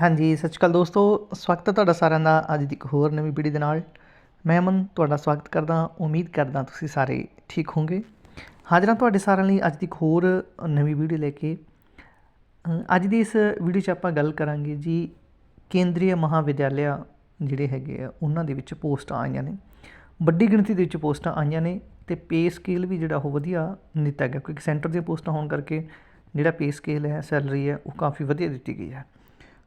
ਹਾਂਜੀ, ਸਤਿ ਸ਼੍ਰੀ ਅਕਾਲ ਦੋਸਤੋ। ਸਵਾਗਤ ਹੈ ਤੁਹਾਡਾ ਸਾਰਿਆਂ ਦਾ ਅੱਜ ਦੀ ਇੱਕ ਹੋਰ ਨਵੀਂ ਵੀਡੀਓ ਦੇ ਨਾਲ। ਮੈਂ ਅਮਨ, ਤੁਹਾਡਾ ਸਵਾਗਤ ਕਰਦਾ ਉਮੀਦ ਕਰਦਾ ਤੁਸੀਂ ਸਾਰੇ ਠੀਕ ਹੋਵੋਗੇ। ਹਾਜ਼ਰਾਂ ਤੁਹਾਡੇ ਸਾਰਿਆਂ ਲਈ ਅੱਜ ਦੀ ਇੱਕ ਹੋਰ ਨਵੀਂ ਵੀਡੀਓ ਲੈ ਕੇ। ਅੱਜ ਦੀ ਇਸ ਵੀਡੀਓ 'ਚ ਆਪਾਂ ਗੱਲ ਕਰਾਂਗੇ ਜੀ ਕੇਂਦਰੀ ਮਹਾਵਿਦਿਆਲਿਆ ਜਿਹੜੇ ਹੈਗੇ ਆ, ਉਹਨਾਂ ਦੇ ਵਿੱਚ ਪੋਸਟਾਂ ਆਈਆਂ ਨੇ। ਵੱਡੀ ਗਿਣਤੀ ਦੇ ਵਿੱਚ ਪੋਸਟਾਂ ਆਈਆਂ ਨੇ ਤੇ ਪੇ ਸਕੇਲ ਵੀ ਜਿਹੜਾ ਉਹ ਵਧੀਆ ਦਿੱਤਾ ਗਿਆ, ਕਿਉਂਕਿ ਸੈਂਟਰ ਦੀਆਂ ਪੋਸਟਾਂ ਹੋਣ ਕਰਕੇ ਜਿਹੜਾ ਪੇ ਸਕੇਲ ਹੈ, ਸੈਲਰੀ ਹੈ, ਉਹ ਕਾਫੀ ਵਧੀਆ ਦਿੱਤੀ ਗਈ ਹੈ।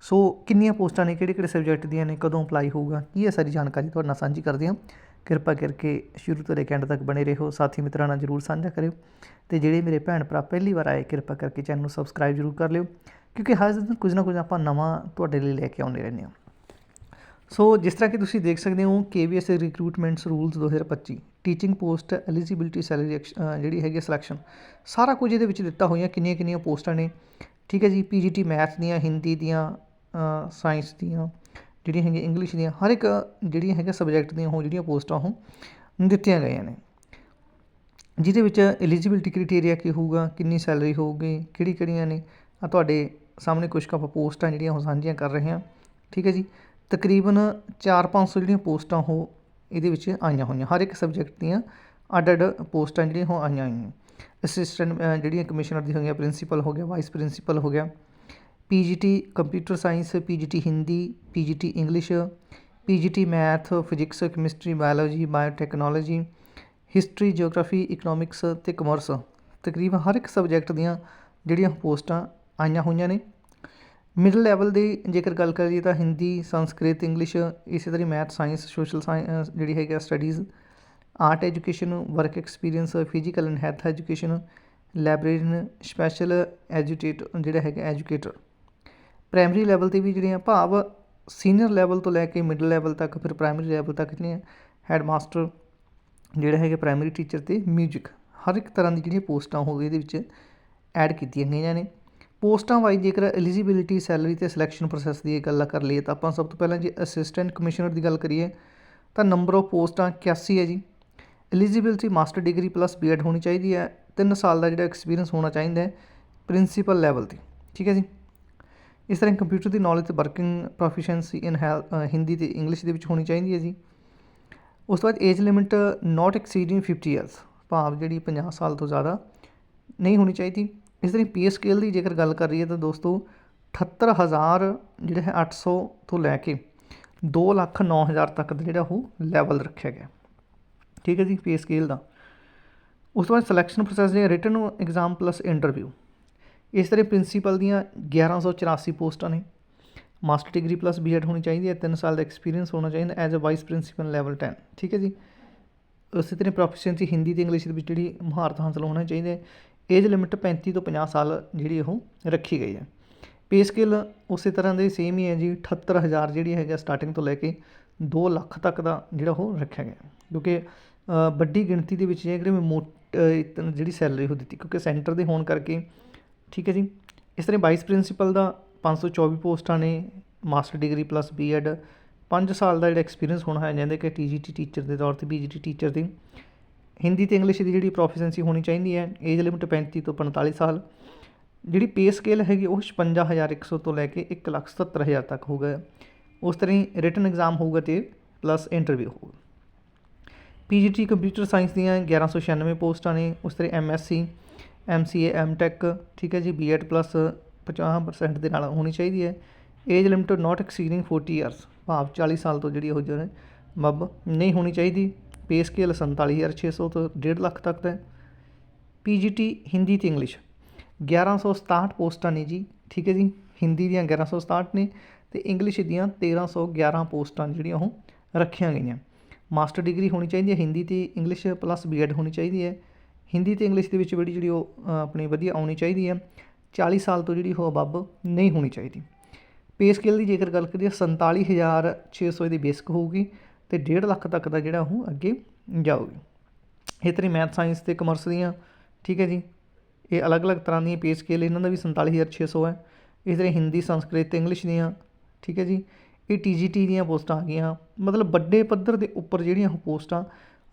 ਸੋ ਕਿੰਨੀਆਂ ਪੋਸਟਾਂ ਨੇ ਕਿਹੜੇ ਕਿਹੜੇ ਸਬਜੈਕਟ ਦੀਆਂ ਨੇ, ਕਦੋਂ ਅਪਲਾਈ ਹੋਊਗਾ, ਕੀ ਇਹ ਸਾਰੀ ਜਾਣਕਾਰੀ ਤੁਹਾਡੇ ਨਾਲ ਸਾਂਝੀ ਕਰਦੇ ਹਾਂ। ਕਿਰਪਾ ਕਰਕੇ ਸ਼ੁਰੂ ਤੋਂ ਲੈ ਕੇ ਐਂਡ ਤੱਕ ਬਣੇ ਰਹੋ, ਸਾਥੀ ਮਿੱਤਰਾਂ ਨਾਲ ਜਰੂਰ ਸਾਂਝਾ ਕਰਿਓ। ਤੇ ਜਿਹੜੇ ਮੇਰੇ ਭੈਣ ਭਰਾ ਪਹਿਲੀ ਵਾਰ ਆਏ, ਕਿਰਪਾ ਕਰਕੇ ਚੈਨਲ ਨੂੰ ਸਬਸਕ੍ਰਾਈਬ ਜਰੂਰ ਕਰ ਲਿਓ, ਕਿਉਂਕਿ ਹਰ ਦਿਨ ਕੁਝ ਨਾ ਕੁਝ ਆਪਾਂ ਨਵਾਂ ਤੁਹਾਡੇ ਲਈ ਲੈ ਕੇ ਆਉਂਦੇ ਰਹਿੰਦੇ ਹਾਂ। ਸੋ ਜਿਸ ਤਰ੍ਹਾਂ ਕਿ ਤੁਸੀਂ ਦੇਖ ਸਕਦੇ ਹੋ KVS recruitments rules 2025 teaching post eligibility salary ਜਿਹੜੀ ਹੈਗੀ ਸਿਲੈਕਸ਼ਨ ਸਾਰਾ ਕੁਝ ਇਹਦੇ ਵਿੱਚ ਦਿੱਤਾ ਹੋਈਆਂ ਕਿੰਨੀਆਂ ਕਿੰਨੀਆਂ ਪੋਸਟਾਂ ਨੇ। ਠੀਕ ਹੈ ਜੀ ਪੀਜੀਟੀ ਮੈਥ ਦੀਆਂ ਹਿੰਦੀ ਦੀਆਂ ਸਾਇੰਸ ਦੀਆਂ, ਜਿਹੜੀਆਂ ਹੈਗੀਆਂ ਇੰਗਲਿਸ਼ ਦੀਆਂ, ਹਰ ਇੱਕ ਜਿਹੜੀਆਂ ਹੈਗੀਆਂ ਸਬਜੈਕਟ ਦੀਆਂ ਉਹ ਜਿਹੜੀਆਂ ਪੋਸਟਾਂ ਉਹ ਦਿੱਤੀਆਂ ਗਈਆਂ ਨੇ। ਜਿਹਦੇ ਵਿੱਚ ਐਲੀਜੀਬਿਲਟੀ ਕ੍ਰਾਈਟੇਰੀਆ ਕੀ ਹੋਊਗਾ, ਕਿੰਨੀ ਸੈਲਰੀ ਹੋਊਗੀ, ਕਿਹੜੀ ਕਿਹੜੀਆਂ ਨੇ ਆ ਤੁਹਾਡੇ ਸਾਹਮਣੇ ਕੁਝ ਕੁ ਪੋਸਟਾਂ ਜਿਹੜੀਆਂ ਉਹ ਸਾਂਝੀਆਂ ਕਰ ਰਹੇ ਹਾਂ। ਠੀਕ ਹੈ ਜੀ? ਤਕਰੀਬਨ 4-500 ਜਿਹੜੀਆਂ ਪੋਸਟਾਂ ਉਹ ਇਹਦੇ ਵਿੱਚ ਆਈਆਂ ਹੋਈਆਂ, ਹਰ ਇੱਕ ਸਬਜੈਕਟ ਦੀਆਂ ਅੱਡ ਅੱਡ ਪੋਸਟਾਂ ਜਿਹੜੀਆਂ ਉਹ ਆਈਆਂ ਹੋਈਆਂ ਅਸਿਸਟੈਂਟ ਜਿਹੜੀਆਂ ਕਮਿਸ਼ਨਰ ਦੀ ਹੋਈਆਂ ਪ੍ਰਿੰਸੀਪਲ ਹੋ ਗਿਆ ਵਾਈਸ ਪ੍ਰਿੰਸੀਪਲ ਹੋ ਗਿਆ PGT computer science, PGT Hindi, PGT English, PGT math, physics, chemistry, biology, biotechnology, history, geography, economics ਅਤੇ ਕਮਰਸ। ਤਕਰੀਬਨ ਹਰ ਇੱਕ ਸਬਜੈਕਟ ਦੀਆਂ ਜਿਹੜੀਆਂ ਪੋਸਟਾਂ ਆਈਆਂ ਹੋਈਆਂ ਨੇ। ਮਿਡਲ ਲੈਵਲ ਦੀ ਜੇਕਰ ਗੱਲ ਕਰੀਏ ਤਾਂ ਹਿੰਦੀ, ਸੰਸਕ੍ਰਿਤ, ਇੰਗਲਿਸ਼, ਇਸੇ ਤਰ੍ਹਾਂ ਮੈਥ, ਸਾਇੰਸ, ਸੋਸ਼ਲ ਸਾਇੰਸ ਜਿਹੜੀ ਹੈਗੀ studies, art education, work experience, physical and health education, librarian, special educate ਜਿਹੜਾ ਹੈਗਾ ਐਜੂਕੇਟਰ। ਪ੍ਰਾਇਮਰੀ ਲੈਵਲ ਤੇ ਵੀ ਜਿਹੜੀਆਂ ਭਾਵ ਸੀਨੀਅਰ ਲੈਵਲ ਤੋਂ ਲੈ ਕੇ ਮਿਡਲ ਲੈਵਲ ਤੱਕ, ਫਿਰ ਪ੍ਰਾਇਮਰੀ ਲੈਵਲ ਤੱਕ ਜਿਹੜੀਆਂ ਹੈਡ ਮਾਸਟਰ ਜਿਹੜੇ ਹੈਗੇ ਪ੍ਰਾਇਮਰੀ ਟੀਚਰ ਤੇ 뮤직 ਹਰ ਇੱਕ ਤਰ੍ਹਾਂ ਦੀ ਜਿਹੜੀਆਂ ਪੋਸਟਾਂ ਹੋ ਇਹਦੇ ਵਿੱਚ ਐਡ ਕੀਤੀਆਂ ਗਈਆਂ ਨੇ। ਪੋਸਟਾਂ ਵਾਈਜ਼ ਜੇਕਰ ਐਲੀਜੀਬਿਲਿਟੀ ਸੈਲਰੀ ਤੇ ਸਿਲੈਕਸ਼ਨ ਪ੍ਰੋਸੈਸ ਦੀ ਗੱਲ ਕਰ ਲਈਏ ਤਾਂ ਆਪਾਂ ਸਭ ਤੋਂ ਪਹਿਲਾਂ ਜੇ ਅਸਿਸਟੈਂਟ ਕਮਿਸ਼ਨਰ ਦੀ ਗੱਲ ਕਰੀਏ ਤਾਂ ਨੰਬਰ ਆਫ ਪੋਸਟਾਂ 81 ਹੈ ਜੀ। Eligibility master degree plus BEd ਹੋਣੀ ਚਾਹੀਦੀ ਹੈ। 3 ਸਾਲ ਦਾ ਜਿਹੜਾ ਐਕਸਪੀਰੀਅੰਸ ਹੋਣਾ ਚਾਹੀਦਾ ਹੈ ਪ੍ਰਿੰਸੀਪਲ ਲੈਵਲ ਤੇ। ਠੀਕ ਹੈ ਜੀ? ਇਸ ਤਰ੍ਹਾਂ ਕੰਪਿਊਟਰ ਦੀ ਨੌਲੇਜ ਤੇ ਵਰਕਿੰਗ ਪ੍ਰੋਫੀਸ਼ੀਐਂਸੀ ਇਨ ਹਿੰਦੀ ਤੇ ਇੰਗਲਿਸ਼ ਦੇ ਵਿੱਚ ਹੋਣੀ ਚਾਹੀਦੀ ਹੈ ਜੀ। ਉਸ ਤੋਂ ਬਾਅਦ age limit not exceeding 50 years ਭਾਵ ਜਿਹੜੀ 50 ਸਾਲ ਤੋਂ ਜ਼ਿਆਦਾ ਨਹੀਂ ਹੋਣੀ ਚਾਹੀਦੀ। ਇਸ ਤਰ੍ਹਾਂ ਪੀ ਸਕੇਲ ਦੀ ਜੇਕਰ ਗੱਲ ਕਰ ਰਹੀ ਹੈ ਤਾਂ ਦੋਸਤੋ 78000 ਜਿਹੜਾ ਹੈ 800 ਤੋਂ ਲੈ ਕੇ 2 ਲੱਖ 9000 ਤੱਕ ਦਾ ਜਿਹੜਾ ਉਹ ਲੈਵਲ ਰੱਖਿਆ ਗਿਆ। ਠੀਕ ਹੈ ਜੀ ਪੇ ਸਕੇਲ ਦਾ। ਉਸ ਤੋਂ ਬਾਅਦ ਸਿਲੈਕਸ਼ਨ ਪ੍ਰੋਸੈਸ ਜਿਹੜਾ ਰਿਟਨ ਐਗਜ਼ਾਮ ਪਲੱਸ ਇੰਟਰਵਿਊ ਇਸ ਤਰ੍ਹਾਂ ਪ੍ਰਿੰਸੀਪਲ ਦੀਆਂ 1184 ਪੋਸਟਾਂ ਨੇ। ਮਾਸਟਰ ਡਿਗਰੀ ਪਲੱਸ ਬੀਐਡ ਹੋਣੀ ਚਾਹੀਦੀ ਹੈ 3 ਸਾਲ ਦਾ ਐਕਸਪੀਰੀਅੰਸ ਹੋਣਾ ਚਾਹੀਦਾ as a vice principal level 10 ਠੀਕ ਹੈ ਜੀ? ਉਸੇ ਤਰ੍ਹਾਂ ਪ੍ਰੋਫੀਸ਼ੀਐਂਸੀ ਹਿੰਦੀ ਤੇ ਇੰਗਲਿਸ਼ ਦੇ ਵਿੱਚ ਜਿਹੜੀ ਮਹਾਰਤ ਹਾਸਲ ਹੋਣਾ ਚਾਹੀਦਾ ਹੈ। ਏਜ ਲਿਮਿਟ 35 ਤੋਂ 50 ਸਾਲ ਜਿਹੜੀ ਉਹ ਰੱਖੀ ਗਈ ਹੈ। ਪੇ ਸਕੇਲ ਉਸੇ ਤਰ੍ਹਾਂ ਦੇ ਸੇਮ ਹੀ ਹੈ ਜੀ 78000 ਜਿਹੜੀ ਹੈਗਾ ਸਟਾਰਟਿੰਗ ਤੋਂ ਲੈ ਕੇ 2 ਲੱਖ ਤੱਕ ਦਾ ਜਿਹੜਾ ਉਹ ਰੱਖਿਆ ਗਿਆ। ਕਿਉਂਕਿ ਵੱਡੀ ਗਿਣਤੀ ਦੇ ਵਿੱਚ ਜਿਹੜੇ ਮੋਟ ਜਿਹੜੀ ਸੈਲਰੀ ਉਹ ਦਿੱਤੀ, ਕਿਉਂਕਿ ਸੈਂਟਰ ਦੇ ਹੋਣ ਕਰਕੇ ਠੀਕ ਹੈ ਜੀ। ਇਸ ਤਰ੍ਹਾਂ ਵਾਈਸ ਪ੍ਰਿੰਸੀਪਲ ਦਾ 524 ਪੋਸਟਾਂ ਨੇ ਮਾਸਟਰ ਡਿਗਰੀ ਪਲੱਸ ਬੀਐਡ 5 ਸਾਲ ਦਾ ਜਿਹੜਾ ਐਕਸਪੀਰੀਅੰਸ ਹੋਣਾ ਹੈ ਜਾਂਦੇ ਕਿ ਟੀਜੀਟੀ ਟੀਚਰ ਦੇ ਤੌਰ ਤੇ ਬੀਜੀਟੀ ਟੀਚਰ ਦੀ। ਹਿੰਦੀ ਤੇ ਇੰਗਲਿਸ਼ ਦੀ ਜਿਹੜੀ ਪ੍ਰੋਫੀਸ਼ੀਐਂਸੀ ਹੋਣੀ ਚਾਹੀਦੀ ਹੈ ਏਜ ਲਿਮਿਟ 35 ਤੋਂ 45 ਸਾਲ। ਜਿਹੜੀ ਪੇ ਸਕੇਲ ਹੈਗੀ ਉਹ 56100 ਤੋਂ ਲੈ ਕੇ 177000 ਤੱਕ ਹੋਊਗਾ ਉਸ ਤਰ੍ਹਾਂ ਹੀ ਰਿਟਨ ਐਗਜ਼ਾਮ ਹੋਊਗਾ ਤੇ ਪਲੱਸ ਇੰਟਰਵਿਊ ਹੋਊਗਾ। ਪੀਜੀਟੀ ਕੰਪਿਊਟਰ ਸਾਇੰਸ ਦੀਆਂ 1196 ਪੋਸਟਾਂ ਨੇ, ਉਸ ਤਰ੍ਹਾਂ MSc M C A MCA MTech ਠੀਕ ਹੈ ਜੀ ਬੀ ਬੀਐਡ ਪਲੱਸ 50% ਦੇ ਨਾਲ ਹੋਣੀ ਚਾਹੀਦੀ ਹੈ। Age limit not exceeding 40 years ਭਾਵ 40 ਸਾਲ ਤੋਂ ਜਿਹੜੀ ਉਹ ਜਿਹੜੇ ਮੱਬ ਨਹੀਂ ਹੋਣੀ ਚਾਹੀਦੀ। ਪੇ ਸਕੇਲ 47600 ਤੋਂ 1.5 ਲੱਖ ਤੱਕ ਦਾ ਪੀਜੀਟੀ ਹਿੰਦੀ ਤੇ ਇੰਗਲਿਸ਼ 1167 ਪੋਸਟਾਂ ਨੇ ਜੀ, ਠੀਕ ਹੈ ਜੀ, ਹਿੰਦੀ ਦੀਆਂ 1167 ਨੇ ਤੇ ਇੰਗਲਿਸ਼ ਦੀਆਂ 1311 ਪੋਸਟਾਂ ਜਿਹੜੀਆਂ ਉਹ ਰੱਖੀਆਂ ਗਈਆਂ। ਮਾਸਟਰ ਡਿਗਰੀ ਹੋਣੀ ਚਾਹੀਦੀ ਹੈ, ਹਿੰਦੀ ਤੇ ਇੰਗਲਿਸ਼ ਪਲੱਸ ਬੀਐਡ ਹੋਣੀ ਚਾਹੀਦੀ ਹੈ। ਹਿੰਦੀ ਅਤੇ ਇੰਗਲਿਸ਼ ਦੇ ਵਿੱਚ ਜਿਹੜੀ ਜਿਹੜੀ ਉਹ ਆਪਣੀ ਵਧੀਆ ਆਉਣੀ ਚਾਹੀਦੀ ਹੈ। 40 ਸਾਲ ਤੋਂ ਜਿਹੜੀ ਉਹ ਅਬੱਬ ਨਹੀਂ ਹੋਣੀ ਚਾਹੀਦੀ। ਪੇ ਸਕੇਲ ਦੀ ਜੇਕਰ ਗੱਲ ਕਰੀਏ 47600 ਦੀ ਬੇਸਿਕ ਹੋਊਗੀ ਤੇ 1.5 ਲੱਖ ਤੱਕ ਦਾ ਜਿਹੜਾ ਉਹ ਅੱਗੇ ਜਾਊਗੀ। ਇਹ ਤਰੀ ਮੈਥ ਸਾਇੰਸ ਤੇ ਕਮਰਸ ਦੀਆਂ, ਠੀਕ ਹੈ ਜੀ? ਇਹ ਅਲੱਗ-ਅਲੱਗ ਤਰ੍ਹਾਂ ਦੀਆਂ ਪੇ ਸਕੇਲ ਇਹਨਾਂ ਦਾ ਵੀ 47600 ਹੈ। ਇਸ ਤਰ੍ਹਾਂ ਹਿੰਦੀ, ਸੰਸਕ੍ਰਿਤ ਤੇ ਇੰਗਲਿਸ਼ ਦੀਆਂ, ਠੀਕ ਹੈ ਜੀ? ਇਹ ਟੀਜੀਟੀ ਦੀਆਂ ਪੋਸਟਾਂ ਆ ਗਈਆਂ। ਮਤਲਬ ਵੱਡੇ ਪੱਧਰ ਦੇ ਉੱਪਰ ਜਿਹੜੀਆਂ ਉਹ ਪੋਸਟਾਂ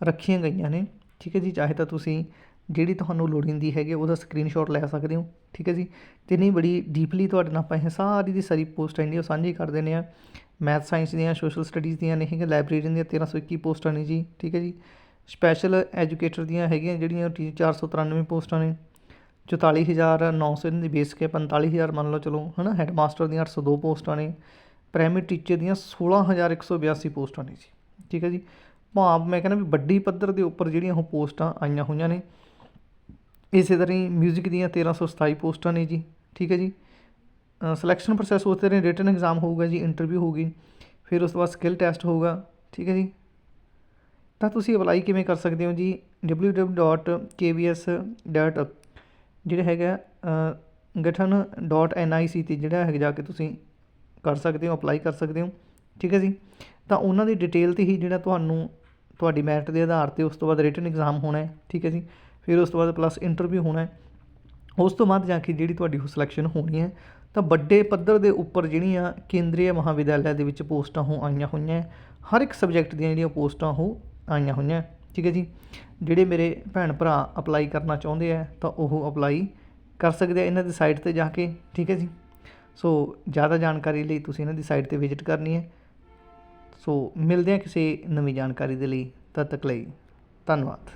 ਰੱਖੀਆਂ ਗਈਆਂ ਨੇ। ਠੀਕ ਹੈ ਜੀ, ਚਾਹੇ ਤਾਂ ਤੁਸੀਂ ਜਿਹੜੀ ਤੁਹਾਨੂੰ ਲੋੜੀਂਦੀ ਹੈਗੀ, ਉਹਦਾ ਸਕਰੀਨਸ਼ਾਟ ਲੈ ਸਕਦੇ ਹੋ, ਠੀਕ ਹੈ ਜੀ। ਤੇ ਨਹੀਂ, ਬੜੀ ਡੀਪਲੀ ਤੁਹਾਡੇ ਨਾਲ ਆਪਾਂ ਇਹ ਸਾਰੀ ਦੀ ਸਾਰੀ ਪੋਸਟਾਂ ਜਿਹੜੀਆਂ ਉਹ ਸਾਂਝੀ ਕਰ ਦਿੰਦੇ ਆ ਮੈਥ ਸਾਇੰਸ ਦੀਆਂ ਸੋਸ਼ਲ ਸਟੱਡੀਜ਼ ਦੀਆਂ ਨੇ ਹੈਗੀਆਂ ਲਾਇਬ੍ਰੇਰੀਆਂ ਦੀਆਂ 1321 ਪੋਸਟਾਂ ਨੇ ਜੀ, ਠੀਕ ਹੈ ਜੀ। ਸਪੈਸ਼ਲ ਐਜੂਕੇਟਰ ਦੀਆਂ ਹੈਗੀਆਂ, ਜਿਹੜੀਆਂ ਟੀ 493 ਪੋਸਟਾਂ ਨੇ 44900 ਇਹਨਾਂ ਦੀ ਬੇਸ ਕੇ 45000 ਮੰਨ ਲਓ ਚਲੋ, ਹਨਾ ਹੈਡ ਮਾਸਟਰ ਦੀਆਂ 802 ਪੋਸਟਾਂ ਨੇ ਪ੍ਰਾਇਮਰੀ ਟੀਚਰ ਦੀਆਂ 16182 ਪੋਸਟਾਂ ਨੇ ਜੀ, ਠੀਕ ਹੈ ਜੀ। ਭਾਵ ਮੈਂ ਕਹਿੰਦਾ ਵੀ ਵੱਡੀ ਪੱਧਰ ਦੇ ਉੱਪਰ ਜਿਹੜੀਆਂ ਉਹ ਪੋਸਟਾਂ ਆਈਆਂ ਹੋਈਆਂ ਨੇ। ਇਸੇ ਤਰ੍ਹਾਂ ਹੀ ਮਿਊਜ਼ਿਕ ਦੀਆਂ 1327 ਪੋਸਟਾਂ ਨੇ ਜੀ, ਠੀਕ ਹੈ ਜੀ। ਸਿਲੈਕਸ਼ਨ ਪ੍ਰੋਸੈਸ ਉਸ ਤਰ੍ਹਾਂ ਰਿਟਨ ਐਗਜ਼ਾਮ ਹੋਊਗਾ ਜੀ ਇੰਟਰਵਿਊ ਹੋਊਗੀ, ਫਿਰ ਉਸ ਤੋਂ ਬਾਅਦ ਸਕਿੱਲ ਟੈਸਟ ਹੋਊਗਾ, ਠੀਕ ਹੈ ਜੀ। ਤਾਂ ਤੁਸੀਂ ਅਪਲਾਈ ਕਿਵੇਂ ਕਰ ਸਕਦੇ ਹੋ ਜੀ? www.kvs. ਜਿਹੜਾ ਹੈਗਾ ਗਠਨ .nic ਤੇ ਜਿਹੜਾ ਹੈਗਾ ਜਾ ਕੇ ਤੁਸੀਂ ਕਰ ਸਕਦੇ ਹੋ ਅਪਲਾਈ ਕਰ ਸਕਦੇ ਹੋ, ਠੀਕ ਹੈ ਜੀ। ਤਾਂ ਉਹਨਾਂ ਦੀ ਡਿਟੇਲ ਤੇ ਹੀ ਜਿਹੜਾ ਤੁਹਾਨੂੰ ਤੁਹਾਡੀ ਮੈਰਿਟ ਦੇ ਆਧਾਰ ਤੇ ਉਸ ਤੋਂ ਬਾਅਦ ਰਿਟਨ ਐਗਜ਼ਾਮ ਹੋਣਾ ਹੈ, ਠੀਕ ਹੈ ਜੀ? ਫਿਰ ਉਸ ਤੋਂ ਬਾਅਦ ਪਲੱਸ ਇੰਟਰਵਿਊ ਹੋਣਾ ਹੈ। ਉਸ ਤੋਂ ਬਾਅਦ ਜਾ ਕੇ ਜਿਹੜੀ ਤੁਹਾਡੀ ਉਹ ਸਿਲੈਕਸ਼ਨ ਹੋਣੀ ਹੈ, ਤਾਂ ਵੱਡੇ ਪੱਧਰ ਦੇ ਉੱਪਰ ਜਿਹੜੀਆਂ ਕੇਂਦਰੀ ਮਹਾਵਿਦਿਆਲਿਆ ਦੇ ਵਿੱਚ ਪੋਸਟਾਂ ਉਹ ਆਈਆਂ ਹੋਈਆਂ ਹਰ ਇੱਕ ਸਬਜੈਕਟ ਦੀਆਂ ਜਿਹੜੀਆਂ ਪੋਸਟਾਂ ਉਹ ਆਈਆਂ ਹੋਈਆਂ ਠੀਕ ਹੈ ਜੀ? ਜਿਹੜੇ ਮੇਰੇ ਭੈਣ ਭਰਾ ਅਪਲਾਈ ਕਰਨਾ ਚਾਹੁੰਦੇ ਆ ਤਾਂ ਉਹ ਅਪਲਾਈ ਕਰ ਸਕਦੇ ਆ ਇਹਨਾਂ ਦੀ ਸਾਈਟ ਤੇ ਜਾ ਕੇ, ਠੀਕ ਹੈ ਜੀ? ਸੋ ਜ਼ਿਆਦਾ ਜਾਣਕਾਰੀ ਲਈ ਤੁਸੀਂ ਇਹਨਾਂ ਦੀ ਸਾਈਟ ਤੇ ਵਿਜ਼ਿਟ ਕਰਨੀ ਹੈ। ਸੋ ਮਿਲਦੇ ਹਾਂ ਕਿਸੇ ਨਵੀਂ ਜਾਣਕਾਰੀ ਦੇ ਲਈ ਤਦ ਤੱਕ ਲਈ ਧੰਨਵਾਦ।